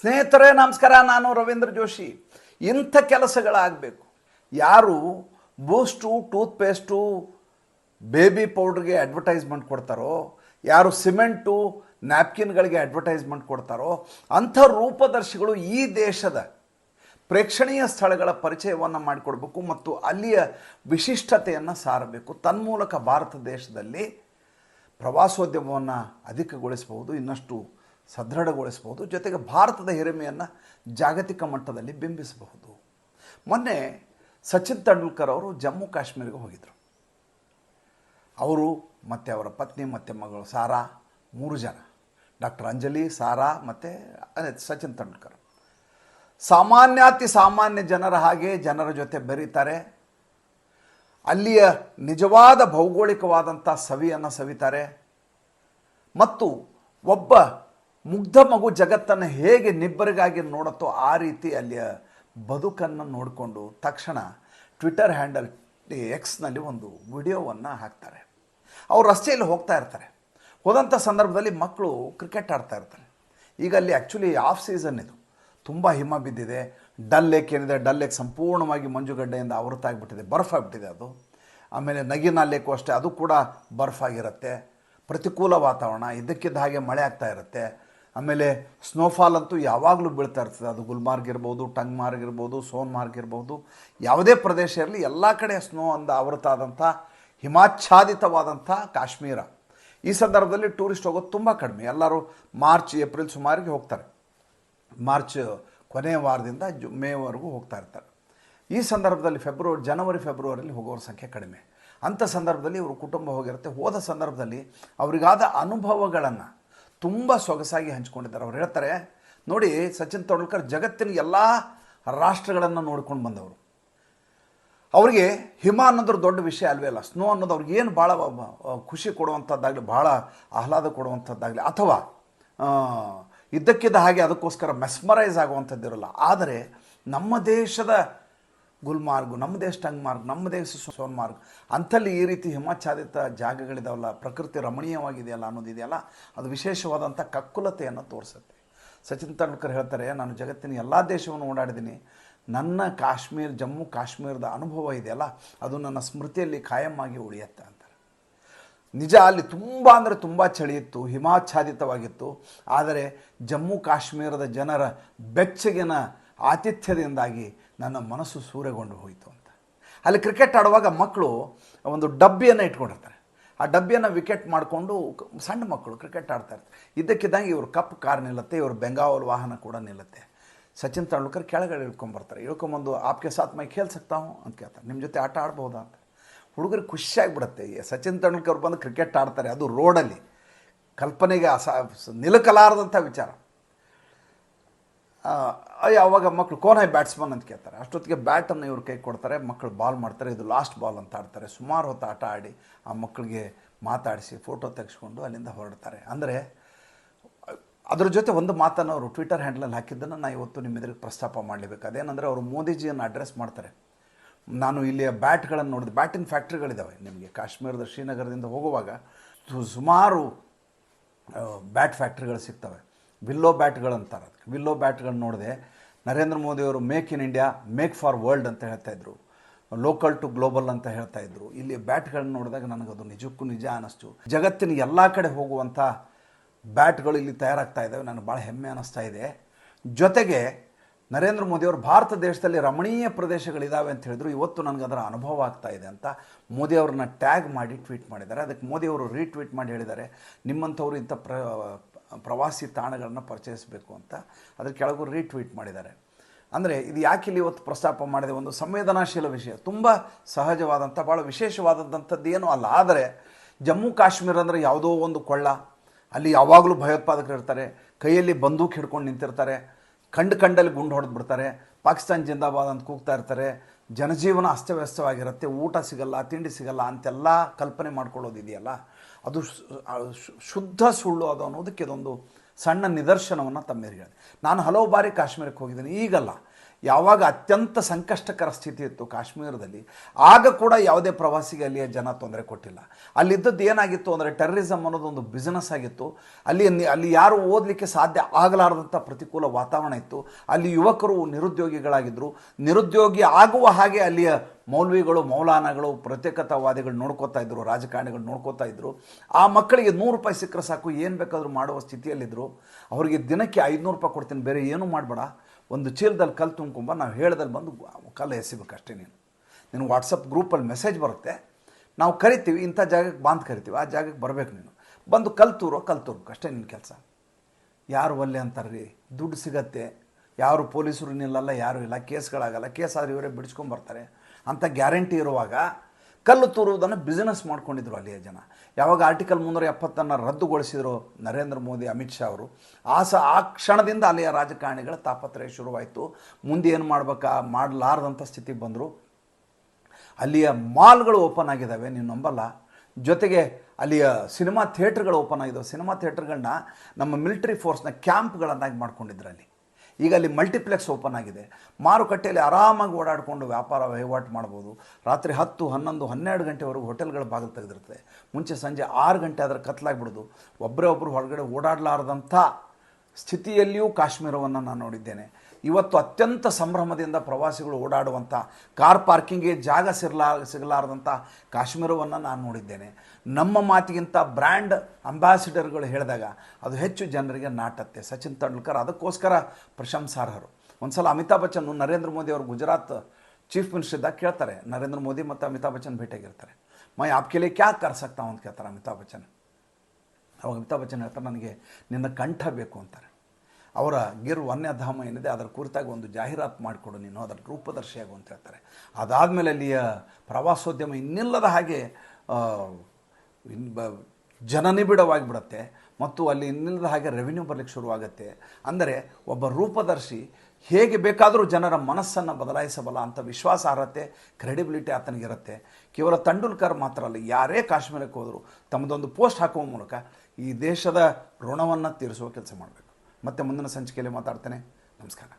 ಸ್ನೇಹಿತರೇ, ನಮಸ್ಕಾರ. ನಾನು ರವೀಂದ್ರ ಜೋಶಿ. ಇಂಥ ಕೆಲಸಗಳಾಗಬೇಕು. ಯಾರು ಬೂಸ್ಟು, ಟೂತ್ಪೇಸ್ಟು, ಬೇಬಿ ಪೌಡ್ರಿಗೆ ಅಡ್ವರ್ಟೈಸ್ಮೆಂಟ್ ಕೊಡ್ತಾರೋ, ಯಾರು ಸಿಮೆಂಟು, ನ್ಯಾಪ್ಕಿನ್ಗಳಿಗೆ ಅಡ್ವರ್ಟೈಸ್ಮೆಂಟ್ ಕೊಡ್ತಾರೋ, ಅಂಥ ರೂಪದರ್ಶಿಗಳು ಈ ದೇಶದ ಪ್ರೇಕ್ಷಣೀಯ ಸ್ಥಳಗಳ ಪರಿಚಯವನ್ನು ಮಾಡಿಕೊಡ್ಬೇಕು ಮತ್ತು ಅಲ್ಲಿಯ ವಿಶಿಷ್ಟತೆಯನ್ನು ಸಾರಬೇಕು. ತನ್ಮೂಲಕ ಭಾರತ ದೇಶದಲ್ಲಿ ಪ್ರವಾಸೋದ್ಯಮವನ್ನು ಅಧಿಕಗೊಳಿಸಬಹುದು. ಇನ್ನಷ್ಟು ಸದೃಢಗೊಳಿಸಬಹುದು, ಜೊತೆಗೆ ಭಾರತದ ಹಿರಿಮೆಯನ್ನು ಜಾಗತಿಕ ಮಟ್ಟದಲ್ಲಿ ಬಿಂಬಿಸಬಹುದು. ಮೊನ್ನೆ ಸಚಿನ್ ತೆಂಡೂಲ್ಕರ್ ಅವರು ಜಮ್ಮು ಕಾಶ್ಮೀರಿಗೆ ಹೋಗಿದ್ದರು ಅವರು ಮತ್ತು ಅವರ ಪತ್ನಿ ಮತ್ತು ಮಗಳು ಸಾರಾ, ಮೂರು ಜನ. ಡಾಕ್ಟರ್ ಅಂಜಲಿ, ಸಾರಾ ಮತ್ತು ಸಚಿನ್ ತೆಂಡೂಲ್ಕರ್. ಸಾಮಾನ್ಯಾತಿ ಸಾಮಾನ್ಯ ಜನರ ಹಾಗೆ ಜನರ ಜೊತೆ ಬೆರೀತಾರೆ. ಅಲ್ಲಿಯ ನಿಜವಾದ ಭೌಗೋಳಿಕವಾದಂಥ ಸವಿಯನ್ನು ಸವಿತಾರೆ. ಮತ್ತು ಒಬ್ಬ ಮುಗ್ಧ ಮಗು ಜಗತ್ತನ್ನು ಹೇಗೆ ನಿಬ್ಬರಿಗಾಗಿ ನೋಡುತ್ತೋ ಆ ರೀತಿ ಅಲ್ಲಿಯ ಬದುಕನ್ನು ನೋಡಿಕೊಂಡು ತಕ್ಷಣ ಟ್ವಿಟರ್ ಹ್ಯಾಂಡಲ್ ಎಕ್ಸ್ನಲ್ಲಿ ಒಂದು ವಿಡಿಯೋವನ್ನು ಹಾಕ್ತಾರೆ. ಅವ್ರು ರಸ್ತೆಯಲ್ಲಿ ಹೋಗ್ತಾ ಇರ್ತಾರೆ. ಹೋದಂಥ ಸಂದರ್ಭದಲ್ಲಿ ಮಕ್ಕಳು ಕ್ರಿಕೆಟ್ ಆಡ್ತಾ ಇರ್ತಾರೆ. ಈಗ ಅಲ್ಲಿ ಆ್ಯಕ್ಚುಲಿ ಆಫ್ ಸೀಸನ್ ಇದು. ತುಂಬ ಹಿಮ ಬಿದ್ದಿದೆ. ಡಲ್ ಲೇಕ್ ಏನಿದೆ, ಡಲ್ ಲೇಕ್ ಸಂಪೂರ್ಣವಾಗಿ ಮಂಜುಗಡ್ಡೆಯಿಂದ ಆವೃತ್ತಾಗಿಬಿಟ್ಟಿದೆ ಬರ್ಫ್ ಆಗಿಬಿಟ್ಟಿದೆ ಅದು. ಆಮೇಲೆ ನಗಿನ ಲೇಕು ಅಷ್ಟೇ, ಅದು ಕೂಡ ಬರ್ಫ್ ಆಗಿರುತ್ತೆ. ಪ್ರತಿಕೂಲ ವಾತಾವರಣ, ಇದ್ದಕ್ಕಿದ್ದ ಹಾಗೆ ಮಳೆ ಆಗ್ತಾ ಇರುತ್ತೆ. ಆಮೇಲೆ ಸ್ನೋಫಾಲ್ ಅಂತೂ ಯಾವಾಗಲೂ ಬೀಳ್ತಾ ಇರ್ತದೆ. ಅದು ಗುಲ್ಮಾರ್ಗ್ ಇರ್ಬೋದು ಟಂಗ್ ಮಾರ್ಗ್ ಇರ್ಬೋದು ಸೋನ್ ಮಾರ್ಗ್ ಇರ್ಬೋದು. ಯಾವುದೇ ಪ್ರದೇಶ ಇರಲಿ, ಎಲ್ಲ ಕಡೆ ಸ್ನೋ ಅಂದ ಆವೃತ ಆದಂಥ ಹಿಮಾಚ್ಛಾದಿತವಾದಂಥ ಕಾಶ್ಮೀರ. ಈ ಸಂದರ್ಭದಲ್ಲಿ ಟೂರಿಸ್ಟ್ ಹೋಗೋದು ತುಂಬ ಕಡಿಮೆ. ಎಲ್ಲರೂ ಮಾರ್ಚ್, ಏಪ್ರಿಲ್ ಸುಮಾರಿಗೆ ಹೋಗ್ತಾರೆ. ಮಾರ್ಚ್ ಕೊನೆಯ ವಾರದಿಂದ ಜು ಮೇವರೆಗೂ ಹೋಗ್ತಾ ಇರ್ತಾರೆ. ಈ ಸಂದರ್ಭದಲ್ಲಿ ಫೆಬ್ರವರಿ, ಜನವರಿ, ಫೆಬ್ರವರಿಯಲ್ಲಿ ಹೋಗೋರ ಸಂಖ್ಯೆ ಕಡಿಮೆ. ಅಂಥ ಸಂದರ್ಭದಲ್ಲಿ ಇವರು ಕುಟುಂಬ ಹೋಗಿರುತ್ತೆ. ಹೋದ ಸಂದರ್ಭದಲ್ಲಿ ಅವರಿಗಾದ ಅನುಭವಗಳನ್ನು ತುಂಬ ಸೊಗಸಾಗಿ ಹಂಚ್ಕೊಂಡಿದ್ದಾರೆ. ಅವ್ರು ಹೇಳ್ತಾರೆ, ನೋಡಿ ಸಚಿನ್ ತೆಂಡೂಲ್ಕರ್ ಜಗತ್ತಿನ ಎಲ್ಲ ರಾಷ್ಟ್ರಗಳನ್ನು ನೋಡ್ಕೊಂಡು ಬಂದವರು. ಅವರಿಗೆ ಹಿಮ ಅನ್ನೋದ್ರ ದೊಡ್ಡ ವಿಷಯ ಅಲ್ವೇ ಅಲ್ಲ, ಸ್ನೋ ಅನ್ನೋದು ಅವ್ರಿಗೆ ಏನು ಭಾಳ ಖುಷಿ ಕೊಡುವಂಥದ್ದಾಗಲಿ ಭಾಳ ಆಹ್ಲಾದ ಕೊಡುವಂಥದ್ದಾಗಲಿ ಅಥವಾ ಇದ್ದಕ್ಕಿದ್ದ ಹಾಗೆ ಅದಕ್ಕೋಸ್ಕರ ಮೆಸ್ಮರೈಸ್ ಆಗುವಂಥದ್ದಿರಲ್ಲ ಆದರೆ ನಮ್ಮ ದೇಶದ ಗುಲ್ಮಾರ್ಗು ನಮ್ಮ ದೇಶ ಟಂಗ್ಮಾರ್ಗ್ ನಮ್ಮ ದೇಶ ಸೋನ್ಮಾರ್ಗ್ ಅಂಥಲ್ಲಿ ಈ ರೀತಿ ಹಿಮಾಚ್ಛಾದಿತ ಜಾಗಗಳಿದಾವಲ್ಲ, ಪ್ರಕೃತಿ ರಮಣೀಯವಾಗಿದೆಯಲ್ಲ ಅನ್ನೋದಿದೆಯಲ್ಲ ಅದು ವಿಶೇಷವಾದಂಥ ಕಕ್ಕುಲತೆಯನ್ನು ತೋರಿಸುತ್ತೆ. ಸಚಿನ್ ತೆಂಡೂಲ್ಕರ್ ಹೇಳ್ತಾರೆ, ನಾನು ಜಗತ್ತಿನ ಎಲ್ಲ ದೇಶವನ್ನು ಓಡಾಡಿದ್ದೀನಿ. ನನ್ನ ಕಾಶ್ಮೀರ್, ಜಮ್ಮು ಕಾಶ್ಮೀರದ ಅನುಭವ ಇದೆಯಲ್ಲ, ಅದು ನನ್ನ ಸ್ಮೃತಿಯಲ್ಲಿ ಕಾಯಮ್ಮಾಗಿ ಉಳಿಯುತ್ತೆ ಅಂತಾರೆ. ನಿಜ, ಅಲ್ಲಿ ತುಂಬ ಅಂದರೆ ತುಂಬ ಚಳಿ ಇತ್ತು ಹಿಮಾಚ್ಛಾದಿತವಾಗಿತ್ತು. ಆದರೆ ಜಮ್ಮು ಕಾಶ್ಮೀರದ ಜನರ ಬೆಚ್ಚಗಿನ ಆತಿಥ್ಯದಿಂದಾಗಿ ನನ್ನ ಮನಸ್ಸು ಸೂರೆಗೊಂಡು ಹೋಯಿತು ಅಂತ. ಅಲ್ಲಿ ಕ್ರಿಕೆಟ್ ಆಡುವಾಗ ಮಕ್ಕಳು ಒಂದು ಡಬ್ಬಿಯನ್ನು ಇಟ್ಕೊಂಡಿರ್ತಾರೆ. ಆ ಡಬ್ಬಿಯನ್ನು ವಿಕೆಟ್ ಮಾಡಿಕೊಂಡು ಸಣ್ಣ ಮಕ್ಕಳು ಕ್ರಿಕೆಟ್ ಆಡ್ತಾ ಇರ್ತಾರೆ. ಇದ್ದಕ್ಕಿದ್ದಂಗೆ ಇವರು ಕಪ್ ಕಾರ್ ನಿಲ್ಲುತ್ತೆ, ಇವರು ಬೆಂಗಾವಲ್ ವಾಹನ ಕೂಡ ನಿಲ್ಲುತ್ತೆ. ಸಚಿನ್ ತೆಂಡೂಲ್ಕರ್ ಕೆಳಗಡೆ ಇಳ್ಕೊಂಬರ್ತಾರೆ. ಇಳ್ಕೊಂಬಂದು, ಆಪ್ಕೆ ಸಾತ್ ಮೈ ಖೇಲ್ ಸಕ್ತಾ ಹೂँ? ಅಂತ ಕೇಳ್ತಾರೆ. ನಿಮ್ಮ ಜೊತೆ ಆಟ ಆಡ್ಬೋದಾ? ಅಂತ. ಹುಡುಗರಿಗೆ ಖುಷಿಯಾಗಿಬಿಡುತ್ತೆ. ಸಚಿನ್ ತೆಂಡೂಲ್ಕರ್ ಬಂದು ಕ್ರಿಕೆಟ್ ಆಡ್ತಾರೆ. ಅದು ರೋಡಲ್ಲಿ ಕಲ್ಪನೆಗೆ ಅಸ, ನಿಲುಕಲಾರದಂಥ ವಿಚಾರ. ಅಯ್ಯ, ಅವಾಗ ಮಕ್ಕಳು ಕೋನ್ ಹೈ ಬ್ಯಾಟ್ಸ್ಮನ್ ಅಂತ ಕೇಳ್ತಾರೆ. ಅಷ್ಟೊತ್ತಿಗೆ ಬ್ಯಾಟನ್ನು ಇವರು ಕೈ ಕೊಡ್ತಾರೆ ಮಕ್ಕಳು ಬಾಲ್ ಮಾಡ್ತಾರೆ, ಇದು ಲಾಸ್ಟ್ ಬಾಲ್ ಅಂತ ಆಡ್ತಾರೆ. ಸುಮಾರು ಹೊತ್ತು ಆಟ ಆಡಿ ಆ ಮಕ್ಕಳಿಗೆ ಮಾತಾಡಿಸಿ ಫೋಟೋ ತೆಗೆಸ್ಕೊಂಡು ಅಲ್ಲಿಂದ ಹೊರಡ್ತಾರೆ. ಅಂದರೆ, ಅದ್ರ ಜೊತೆ ಒಂದು ಮಾತನ್ನು ಅವರು ಟ್ವಿಟರ್ ಹ್ಯಾಂಡಲಲ್ಲಿ ಹಾಕಿದ್ದನ್ನು ನಾನು ಇವತ್ತು ನಿಮ್ಮ ಎದುರಿಗೆ ಪ್ರಸ್ತಾಪ ಮಾಡಲೇಬೇಕು. ಅದೇನೆಂದರೆ, ಅವರು ಮೋದಿಜಿಯನ್ನು ಅಡ್ರೆಸ್ ಮಾಡ್ತಾರೆ. ನಾನು ಇಲ್ಲಿಯ ಬ್ಯಾಟ್ಗಳನ್ನು ನೋಡಿದೆ ಬ್ಯಾಟಿನ ಫ್ಯಾಕ್ಟ್ರಿಗಳಿದ್ದಾವೆ ನಿಮಗೆ. ಕಾಶ್ಮೀರದ ಶ್ರೀನಗರದಿಂದ ಹೋಗುವಾಗ ಸುಮಾರು ಬ್ಯಾಟ್ ಫ್ಯಾಕ್ಟ್ರಿಗಳು ಸಿಗ್ತವೆ. ವಿಲ್ಲೋ ಬ್ಯಾಟ್ಗಳಂತಾರೆ ಅದಕ್ಕೆ. ವಿಲ್ಲೋ ಬ್ಯಾಟ್ಗಳನ್ನ ನೋಡಿದೆ ನರೇಂದ್ರ ಮೋದಿಯವರು make in India, make for world ಅಂತ ಹೇಳ್ತಾ ಇದ್ರು. ಲೋಕಲ್ ಟು ಗ್ಲೋಬಲ್ ಅಂತ ಹೇಳ್ತಾ ಇದ್ರು. ಇಲ್ಲಿ ಬ್ಯಾಟ್ಗಳನ್ನ ನೋಡಿದಾಗ ನನಗದು ನಿಜಕ್ಕೂ ನಿಜ ಅನ್ನಿಸ್ತು ಜಗತ್ತಿನ ಎಲ್ಲ ಕಡೆ ಹೋಗುವಂಥ ಬ್ಯಾಟ್ಗಳು ಇಲ್ಲಿ ತಯಾರಾಗ್ತಾ ಇದ್ದಾವೆ. ನನಗೆ ಭಾಳ ಹೆಮ್ಮೆ ಅನ್ನಿಸ್ತಾ ಇದೆ. ಜೊತೆಗೆ ನರೇಂದ್ರ ಮೋದಿಯವರು ಭಾರತ ದೇಶದಲ್ಲಿ ರಮಣೀಯ ಪ್ರದೇಶಗಳಿದ್ದಾವೆ ಅಂತ ಹೇಳಿದ್ರು. ಇವತ್ತು ನನಗೆ ಅದರ ಅನುಭವ ಆಗ್ತಾ ಇದೆ ಅಂತ ಮೋದಿಯವ್ರನ್ನ ಟ್ಯಾಗ್ ಮಾಡಿ ಟ್ವೀಟ್ ಮಾಡಿದ್ದಾರೆ. ಅದಕ್ಕೆ ಮೋದಿಯವರು ರೀಟ್ವೀಟ್ ಮಾಡಿ ಹೇಳಿದ್ದಾರೆ. ನಿಮ್ಮಂಥವ್ರು ಇಂಥ ಪ್ರ ಪ್ರವಾಸಿ ತಾಣಗಳನ್ನು ಪರಿಚಯಿಸಬೇಕು ಅಂತ ಅದ್ರ ಕೆಳಗೂ ರೀಟ್ವೀಟ್ ಮಾಡಿದ್ದಾರೆ. ಅಂದರೆ ಇದು ಯಾಕೆ ಇಲ್ಲಿ ಇವತ್ತು ಪ್ರಸ್ತಾಪ ಮಾಡಿದೆ? ಒಂದು ಸಂವೇದನಾಶೀಲ ವಿಷಯ. ತುಂಬ ಸಹಜವಾದಂಥ ಭಾಳ ವಿಶೇಷವಾದಂಥದ್ದು ಏನೂ ಅಲ್ಲ. ಆದರೆ ಜಮ್ಮು ಕಾಶ್ಮೀರ ಅಂದರೆ ಯಾವುದೋ ಒಂದು ಕೊಳ್ಳ. ಅಲ್ಲಿ ಯಾವಾಗಲೂ ಭಯೋತ್ಪಾದಕರು ಇರ್ತಾರೆ. ಕೈಯಲ್ಲಿ ಬಂದೂಕ್ ಹಿಡ್ಕೊಂಡು ನಿಂತಿರ್ತಾರೆ. ಕಂಡು ಕಂಡಲ್ಲಿ ಗುಂಡು ಹೊಡೆದು ಬಿಡ್ತಾರೆ. ಪಾಕಿಸ್ತಾನ್ ಜಿಂದಾಬಾದ್ ಅಂತ ಕೂಗ್ತಾ ಇರ್ತಾರೆ. ಜನಜೀವನ ಅಸ್ತವ್ಯಸ್ತವಾಗಿರುತ್ತೆ, ಊಟ ಸಿಗಲ್ಲ, ತಿಂಡಿ ಸಿಗಲ್ಲ ಅಂತೆಲ್ಲ ಕಲ್ಪನೆ ಮಾಡ್ಕೊಳ್ಳೋದಿದೆಯಲ್ಲ? ಅದು ಶುದ್ಧ ಸುಳ್ಳು ಅದು ಅನ್ನೋದಕ್ಕೆ ಇದೊಂದು ಸಣ್ಣ ನಿದರ್ಶನವನ್ನು ತಮ್ಮೆರಿಗೆ ಹೇಳಿದೆ ನಾನು ಹಲವು ಬಾರಿ ಕಾಶ್ಮೀರಕ್ಕೆ ಹೋಗಿದ್ದೀನಿ, ಈಗಲ್ಲ. ಯಾವಾಗ ಅತ್ಯಂತ ಸಂಕಷ್ಟಕರ ಸ್ಥಿತಿ ಇತ್ತು ಕಾಶ್ಮೀರದಲ್ಲಿ, ಆಗ ಕೂಡ ಯಾವುದೇ ಪ್ರವಾಸಿಗೆ ಅಲ್ಲಿಯ ಜನ ತೊಂದರೆ ಕೊಟ್ಟಿಲ್ಲ. ಅಲ್ಲಿದ್ದದ್ದು ಏನಾಗಿತ್ತು ಅಂದರೆ ಟೆರರಿಸಮ್ ಅನ್ನೋದೊಂದು ಬಿಸ್ನೆಸ್ ಆಗಿತ್ತು. ಅಲ್ಲಿ ಅಲ್ಲಿ ಯಾರು ಓದಲಿಕ್ಕೆ ಸಾಧ್ಯ ಆಗಲಾರದಂಥ ಪ್ರತಿಕೂಲ ವಾತಾವರಣ ಇತ್ತು. ಅಲ್ಲಿ ಯುವಕರು ನಿರುದ್ಯೋಗಿಗಳಾಗಿದ್ದರು ನಿರುದ್ಯೋಗಿ ಆಗುವ ಹಾಗೆ ಅಲ್ಲಿಯ ಮೌಲ್ವಿಗಳು, ಮೌಲಾನಗಳು, ಪ್ರತ್ಯೇಕತಾವಾದಿಗಳು ನೋಡ್ಕೋತಾ ಇದ್ದರು ರಾಜಕಾರಣಿಗಳು ನೋಡ್ಕೋತಾ ಇದ್ದರು ಆ ಮಕ್ಕಳಿಗೆ ನೂರು ರೂಪಾಯಿ ಸಿಕ್ಕರೆ ಸಾಕು, ಏನು ಬೇಕಾದರೂ ಮಾಡುವ ಸ್ಥಿತಿಯಲ್ಲಿದ್ದರು ಅವರಿಗೆ ದಿನಕ್ಕೆ ಐದುನೂರು ರೂಪಾಯಿ ಕೊಡ್ತೀನಿ, ಬೇರೆ ಏನೂ ಮಾಡಬೇಡ. ಒಂದು ಚೀಲದಲ್ಲಿ ಕಲ್ಲು ತುಂಬ್ಕೊಂಬ, ನಾವು ಹೇಳ್ದಲ್ಲಿ ಬಂದು ಕಲ್ಲು ಎಸಿಬೇಕು ಅಷ್ಟೇ ನೀನು ನಿನ್ನ ವಾಟ್ಸಪ್ ಗ್ರೂಪಲ್ಲಿ ಮೆಸೇಜ್ ಬರುತ್ತೆ. ನಾವು ಕರಿತೀವಿ, ಇಂಥ ಜಾಗಕ್ಕೆ ಬಾಂಧ ಕರಿತೀವಿ, ಆ ಜಾಗಕ್ಕೆ ಬರಬೇಕು ನೀನು. ಬಂದು ಕಲ್ ತೂರೋ ಕಲ್ ತೂರ್ಬೇಕು ಅಷ್ಟೇ ನಿನ್ನ ಕೆಲಸ. ಯಾರು ಒಲ್ಲೆ ಅಂತಾರೆ ರೀ ದುಡ್ಡು ಸಿಗತ್ತೆ. ಯಾರು ಪೊಲೀಸರು ನಿಲ್ಲಲ್ಲ, ಯಾರು ಇಲ್ಲ, ಕೇಸ್ಗಳಾಗಲ್ಲ, ಕೇಸ್ ಆದರೆ ಇವರೇ ಬಿಡಿಸ್ಕೊಂಬರ್ತಾರೆ. ಅಂತ ಗ್ಯಾರಂಟಿ ಇರುವಾಗ ಕಲ್ಲು ತೂರುವುದನ್ನು ಬಿಸ್ನೆಸ್ ಮಾಡ್ಕೊಂಡಿದ್ರು ಅಲ್ಲಿಯ ಜನ. ಯಾವಾಗ ಆರ್ಟಿಕಲ್ ಮುನ್ನೂರ ಎಪ್ಪತ್ತನ್ನು ರದ್ದುಗೊಳಿಸಿದ್ರು ನರೇಂದ್ರ ಮೋದಿ, ಅಮಿತ್ ಶಾ ಅವರು, ಆ ಸ, ಆ ಕ್ಷಣದಿಂದ ಅಲ್ಲಿಯ ರಾಜಕಾರಣಿಗಳ ತಾಪತ್ರಯ ಶುರುವಾಯಿತು. ಮುಂದೆ ಏನು ಮಾಡ್ಬೇಕಾ ಮಾಡಲಾರ್ದಂಥ ಸ್ಥಿತಿಗೆ ಬಂದರು. ಅಲ್ಲಿಯ ಮಾಲ್ಗಳು ಓಪನ್ ಆಗಿದ್ದಾವೆ ನೀವು ನಂಬಲ್ಲ. ಜೊತೆಗೆ ಅಲ್ಲಿಯ ಸಿನಿಮಾ ಥಿಯೇಟ್ರ್ಗಳು ಓಪನ್ ಆಗಿದ್ದಾವೆ ಸಿನಿಮಾ ಥಿಯೇಟ್ರ್ಗಳನ್ನ ನಮ್ಮ ಮಿಲಿಟರಿ ಫೋರ್ಸ್ನ ಕ್ಯಾಂಪ್ಗಳನ್ನಾಗಿ ಮಾಡ್ಕೊಂಡಿದ್ರು ಅಲ್ಲಿ. ಈಗ ಅಲ್ಲಿ ಮಲ್ಟಿಪ್ಲೆಕ್ಸ್ ಓಪನ್ ಆಗಿದೆ. ಮಾರುಕಟ್ಟೆಯಲ್ಲಿ ಆರಾಮಾಗಿ ಓಡಾಡಿಕೊಂಡು ವ್ಯಾಪಾರ ವಹಿವಾಟು ಮಾಡ್ಬೋದು. ರಾತ್ರಿ ಹತ್ತು, ಹನ್ನೊಂದು, ಹನ್ನೆರಡು ಗಂಟೆವರೆಗೂ ಹೋಟೆಲ್ಗಳ ಬಾಗಿಲು ತೆಗೆದಿರ್ತದೆ ಮುಂಚೆ ಸಂಜೆ ಆರು ಗಂಟೆ ಆದರೆ ಕತ್ಲಾಗ್ಬಿಡೋದು. ಒಬ್ಬರೇ ಒಬ್ಬರು ಹೊರಗಡೆ ಓಡಾಡಲಾರ್ದಂಥ ಸ್ಥಿತಿಯಲ್ಲಿಯೂ ಕಾಶ್ಮೀರವನ್ನು ನಾನು ನೋಡಿದ್ದೇನೆ. ಇವತ್ತು ಅತ್ಯಂತ ಸಂಭ್ರಮದಿಂದ ಪ್ರವಾಸಿಗಳು ಓಡಾಡುವಂಥ ಕಾರ್ ಪಾರ್ಕಿಂಗ್ಗೆ ಜಾಗ ಸಿರ್ಲಾ ಸಿಗಲಾರದಂಥ ಕಾಶ್ಮೀರವನ್ನು ನಾನು ನೋಡಿದ್ದೇನೆ. ನಮ್ಮ ಮಾತಿಗಿಂತ ಬ್ರ್ಯಾಂಡ್ ಅಂಬಾಸಿಡರ್ಗಳು ಹೇಳಿದಾಗ ಅದು ಹೆಚ್ಚು ಜನರಿಗೆ ನಾಟತ್ತೆ. ಸಚಿನ್ ತೆಂಡೂಲ್ಕರ್ ಅದಕ್ಕೋಸ್ಕರ ಪ್ರಶಂಸಾರ್ಹರು. ಒಂದು ಸಲ ಅಮಿತಾಬ್ ಬಚ್ಚನ್ ನರೇಂದ್ರ ಮೋದಿ ಅವರು ಗುಜರಾತ್ ಚೀಫ್ ಮಿನಿಸ್ಟರ್ ಇದ್ದಾಗ ಕೇಳ್ತಾರೆ, ನರೇಂದ್ರ ಮೋದಿ ಮತ್ತು ಅಮಿತಾಬ್ ಬಚ್ಚನ್ ಭೇಟಿಯಾಗಿರ್ತಾರೆ. ಮೈ ಆಪ್ಕೆಲೆ ಕ್ಯಾ ಕರ್ ಸಕ್ತಾ ಹೂಂ ಅಂತ ಕೇಳ್ತಾರೆ ಅಮಿತಾಬ್ ಬಚ್ಚನ್. ಅವಾಗ ಅಮಿತಾಬ್ ಬಚ್ಚನ್ ಹೇಳ್ತಾರೆ ನನಗೆ ನಿನ್ನ ಕಂಠ ಬೇಕು ಅಂತಾರೆ. ಅವರ ಗಿರ್ ವನ್ಯಧಾಮ ಏನಿದೆ, ಅದರ ಕುರಿತಾಗಿ ಒಂದು ಜಾಹೀರಾತು ಮಾಡಿಕೊಡು ನೀನು, ಅದರ ರೂಪದರ್ಶಿಯಾಗು ಅಂತ ಹೇಳ್ತಾರೆ. ಅದಾದಮೇಲೆ ಅಲ್ಲಿಯ ಪ್ರವಾಸೋದ್ಯಮ ಇನ್ನಿಲ್ಲದ ಹಾಗೆ ಜನನಿಬಿಡವಾಗಿ ಬಿಡುತ್ತೆ, ಮತ್ತು ಅಲ್ಲಿ ಇನ್ನಿಲ್ಲದ ಹಾಗೆ ರೆವಿನ್ಯೂ ಬರಲಿಕ್ಕೆ ಶುರುವಾಗುತ್ತೆ. ಅಂದರೆ ಒಬ್ಬ ರೂಪದರ್ಶಿ ಹೇಗೆ ಬೇಕಾದರೂ ಜನರ ಮನಸ್ಸನ್ನು ಬದಲಾಯಿಸಬಲ್ಲ ಅಂತ ವಿಶ್ವಾಸಾರ್ಹತೆ ಕ್ರೆಡಿಬಿಲಿಟಿ ಆತನಿಗಿರುತ್ತೆ ಕೇವಲ ತೆಂಡೂಲ್ಕರ್ ಮಾತ್ರ ಅಲ್ಲ, ಯಾರೇ ಕಾಶ್ಮೀರಕ್ಕೆ ಹೋದರೂ ತಮ್ಮದೊಂದು ಪೋಸ್ಟ್ ಹಾಕುವ ಮೂಲಕ ಈ ದೇಶದ ಋಣವನ್ನು ತೀರಿಸುವ ಕೆಲಸ ಮಾಡಬೇಕು. ಮತ್ತೆ ಮುಂದಿನ ಸಂಚಿಕೆಯಲ್ಲಿ ಮಾತಾಡ್ತೇನೆ. ನಮಸ್ಕಾರ.